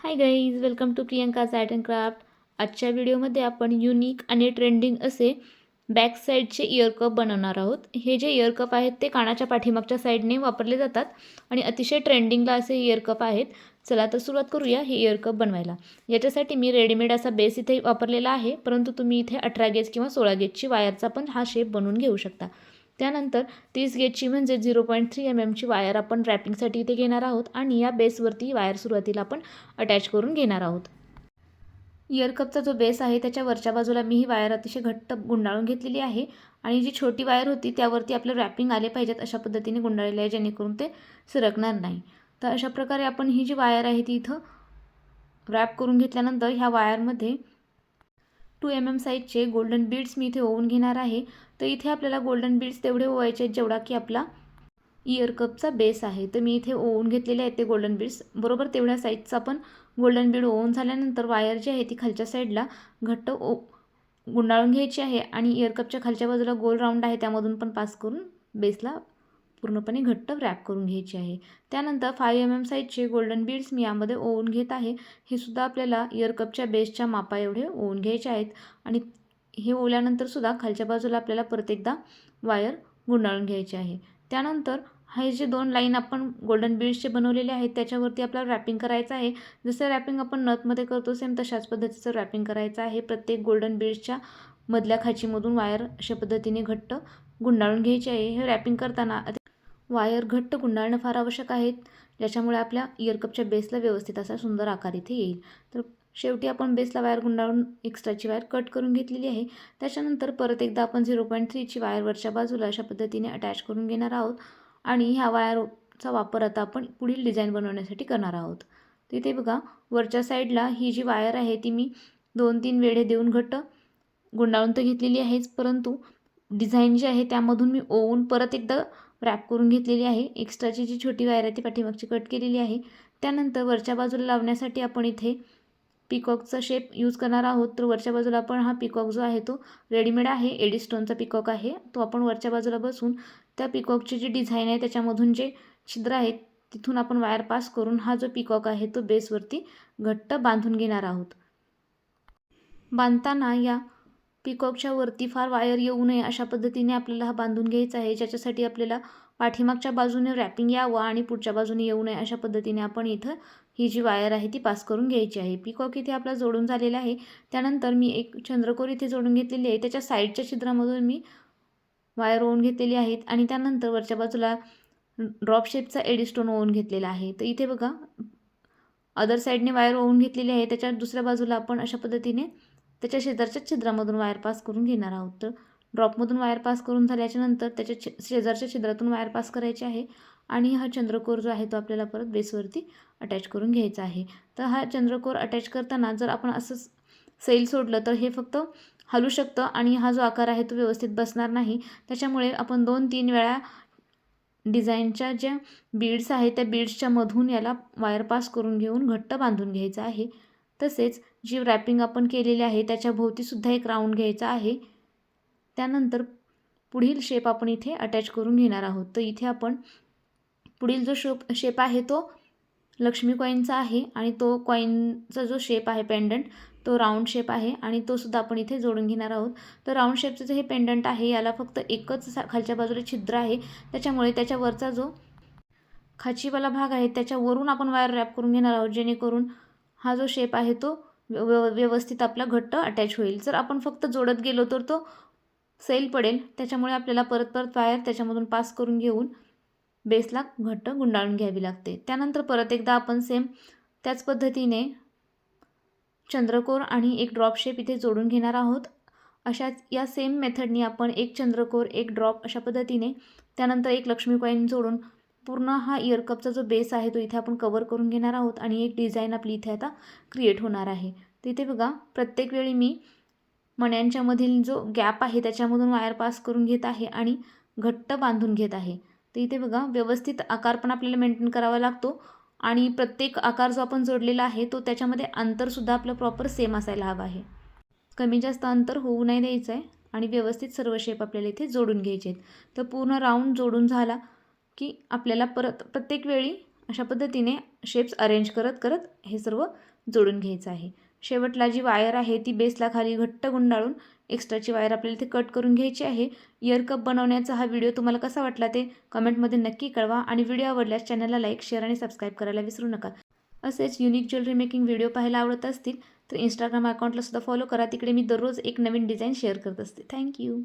Hi guys welcome to Priyanka's art and craft आजच्या व्हिडिओमध्ये आपण युनिक आणि ट्रेंडिंग असे बॅक साईडचे इयरकप बनवणार आहोत. हे जे इयरकप आहेत ते कानाच्या पाठीमागच्या साईडने वापरले जातात आणि अतिशय ट्रेंडिंगला असे इयरकप आहेत. चला तर सुरुवात करूया हे इयरकप बनवायला. याच्यासाठी मी रेडीमेड असा बेस इथे वापरलेला आहे परंतु तुम्ही इथे अठरा गेज किंवा सोळा गेजची वायरचा पण हा शेप बनवून घेऊ शकता. त्यानंतर तीस गेजची म्हणजे झिरो पॉईंट थ्री एम एमची वायर आपण रॅपिंगसाठी इथे घेणार आहोत आणि या बेसवरती वायर सुरुवातीला आपण अटॅच करून घेणार आहोत. इयरकपचा जो बेस आहे त्याच्या वरच्या बाजूला मी ही वायर अतिशय घट्ट गुंडाळून घेतलेली आहे आणि जी छोटी वायर होती त्यावरती आपलं रॅपिंग आले पाहिजेत अशा पद्धतीने गुंडाळलेलं आहे जेणेकरून ते सरकणार नाही. तर अशा प्रकारे आपण ही जी वायर आहे ती इथं रॅप करून घेतल्यानंतर ह्या वायरमध्ये टू एम एम साईजचे गोल्डन बीड्स मी इथे ओवून घेणार आहे. तर इथे आपल्याला गोल्डन बीड्स तेवढे ओवायचे आहेत जेवढा की आपला इअरकपचा बेस आहे. तर मी इथे ओवून घेतलेले आहेत ते गोल्डन बीड्स. बरोबर तेवढ्या साईजचा पण गोल्डन बीड ओवून झाल्यानंतर वायर जी आहे ती खालच्या साईडला घट्ट ओ गुंडाळून घ्यायची आहे आणि इअरकपच्या खालच्या बाजूला गोल राऊंड आहे त्यामधून पण पास करून बेसला पूर्णपणे घट्ट रॅप करून घ्यायची आहे. त्यानंतर फाय एम एम साईजचे गोल्डन बीड्स मी यामध्ये ओवून घेत आहे. हे सुद्धा आपल्याला इयरकपच्या बेसच्या मापा एवढे ओवून घ्यायचे आहेत. आणि हे ओल्यानंतर सुद्धा खालच्या बाजूला आपल्याला परत एकदा वायर गुंडाळून घ्यायची आहे. त्यानंतर हे जे दोन लाईन आपण गोल्डन बीड्सचे बनवलेले आहेत त्याच्यावरती आपल्याला रॅपिंग करायचं आहे. जसं रॅपिंग आपण नथमध्ये करतो सेम तशाच पद्धतीचं रॅपिंग करायचं आहे. प्रत्येक गोल्डन बीड्सच्या मधल्या खाचीमधून वायर अशा पद्धतीने घट्ट गुंडाळून घ्यायची आहे. हे रॅपिंग करताना वायर घट्ट गुंडाळणं फार आवश्यक आहे ज्याच्यामुळे आपल्या इयरकपच्या बेसला व्यवस्थित असा सुंदर आकार इथे येईल. तर शेवटी आपण बेसला वायर गुंडाळून एक्स्ट्राची वायर कट करून घेतलेली आहे. त्याच्यानंतर परत एकदा आपण झिरो पॉईंट थ्रीची वायर वरच्या बाजूला अशा पद्धतीने अटॅच करून घेणार आहोत आणि ह्या वायरचा वापर आता आपण पुढील डिझाईन बनवण्यासाठी करणार आहोत. तिथे बघा वरच्या साईडला ही जी वायर आहे ती मी दोन तीन वेढे देऊन घट्ट गुंडाळून तर घेतलेली आहेच परंतु डिझाईन जी आहे त्यामधून मी ओवून परत एकदा रॅप करून घेतलेली आहे. एक्स्ट्राची जी छोटी वायर आहे ती पाठीमागची कट केलेली आहे. त्यानंतर वरच्या बाजूला लावण्यासाठी आपण इथे पिकॉकचा शेप यूज करणार आहोत. तर वरच्या बाजूला आपण हा पिकॉक जो आहे तो रेडीमेड आहे. एडी स्टोनचा पिकॉक आहे. तो आपण वरच्या बाजूला बसून त्या पिकॉकची जी डिझाईन आहे त्याच्यामधून जे छिद्र आहेत तिथून आपण वायर पास करून हा जो पिकॉक आहे तो बेसवरती घट्ट बांधून घेणार आहोत. बांधताना या पिकॉकच्या वरती फार वायर येऊ नये अशा पद्धतीने आपल्याला हा बांधून घ्यायचा आहे. ज्याच्यासाठी आपल्याला पाठीमागच्या बाजूने रॅपिंग यावं आणि पुढच्या बाजूने येऊ नये अशा पद्धतीने आपण इथं ही जी वायर आहे ती पास करून घ्यायची आहे. पिकॉक इथे आपला जोडून झालेला आहे. त्यानंतर मी एक चंद्रकोर इथे जोडून घेतलेली आहे. त्याच्या साईडच्या छिद्रामधून मी वायर ओवून घेतलेली आहेत आणि त्यानंतर वरच्या बाजूला ड्रॉप शेपचा एडिस्टोन ओवून घेतलेला आहे. तर इथे बघा अदर साईडने वायर ओवून घेतलेली आहे. त्याच्या दुसऱ्या बाजूला आपण अशा पद्धतीने त्याच्या शेजारच्या छिद्रामधून वायर पास करून घेणार आहोत. तर ड्रॉपमधून वायर पास करून झाल्याच्यानंतर त्याच्या छे शेजारच्या छिद्रातून वायर पास करायची आहे आणि हा चंद्रकोर जो आहे तो आपल्याला परत बेसवरती अटॅच करून घ्यायचा आहे. तर हा चंद्रकोर अटॅच करताना जर आपण असं सैल सोडलं तर हे फक्त हलू शकतं आणि हा जो आकार आहे तो व्यवस्थित बसणार नाही. त्याच्यामुळे आपण दोन तीन वेळा डिझाईनच्या ज्या बीड्स आहेत त्या बीड्सच्या मधून याला वायर पास करून घेऊन घट्ट बांधून घ्यायचं आहे. तसेच जी रॅपिंग आपण केलेली आहे त्याच्या भोवतीसुद्धा एक राऊंड घ्यायचा आहे. त्यानंतर पुढील शेप आपण इथे अटॅच करून घेणार आहोत. तर इथे आपण पुढील जो शोप शेप आहे तो लक्ष्मी कॉईनचा आहे आणि तो कॉईनचा जो शेप आहे पेंडंट तो राऊंड शेप आहे आणि तो सुद्धा आपण इथे जोडून घेणार आहोत. तर राऊंड शेपचं जे हे पेंडंट आहे याला फक्त एकच खालच्या बाजूला छिद्र आहे. त्याच्यामुळे त्याच्यावरचा जो खाचीवाला भाग आहे त्याच्यावरून आपण वायर रॅप करून घेणार आहोत जेणेकरून हा जो शेप आहे तो व्यव व्यवस्थित आपला घट्ट अटॅच होईल. जर आपण फक्त जोडत गेलो तर तो सैल पडेल. त्याच्यामुळे आपल्याला परत परत वायर त्याच्यामधून पास करून घेऊन बेसला घट्ट गुंडाळून घ्यावी लागते. त्यानंतर परत एकदा आपण सेम त्याच पद्धतीने चंद्रकोर आणि एक ड्रॉप शेप इथे जोडून घेणार आहोत. अशाच या सेम मेथडनी आपण एक चंद्रकोर एक ड्रॉप अशा पद्धतीने त्यानंतर एक लक्ष्मी कॉईन जोडून पूर्ण हा इयरकपचा जो बेस आहे तो इथे आपण कवर करून घेणार आहोत आणि एक डिझाईन आपली इथे आता क्रिएट होणार आहे. तिथे बघा प्रत्येक वेळी मी मण्यांच्यामधील जो गॅप आहे त्याच्यामधून वायर पास करून घेत आहे आणि घट्ट बांधून घेत आहे. तर इथे बघा व्यवस्थित आकार पण आपल्याला मेंटेन करावा लागतो आणि प्रत्येक आकार जो आपण जोडलेला आहे तो त्याच्यामध्ये अंतरसुद्धा आपलं प्रॉपर सेम असायला हवं आहे. कमी जास्त अंतर होऊ नाही द्यायचं आहे आणि व्यवस्थित सर्व शेप आपल्याला इथे जोडून घ्यायचे आहेत तर पूर्ण राऊंड जोडून झाला. की आपल्याला परत प्रत्येक वेळी अशा पद्धतीने शेप्स अरेंज करत करत हे सर्व जोडून घ्यायचं आहे. शेवटला जी वायर आहे ती बेसला खाली घट्ट गुंडाळून एक्स्ट्राची वायर आपल्याला इथे कट करून घ्यायची आहे. इयर कप बनवण्याचा हा व्हिडिओ तुम्हाला कसा वाटला ते कमेंटमध्ये नक्की कळवा आणि व्हिडिओ आवडल्यास चॅनलला लाईक शेअर आणि सबस्क्राईब करायला विसरू नका. असेच युनिक ज्वेलरी मेकिंग व्हिडिओ पाहायला आवडत असतील तर इंस्टाग्राम अकाउंटला सुद्धा फॉलो करा. तिकडे मी दररोज एक नवीन डिझाईन शेअर करत असते. थँक्यू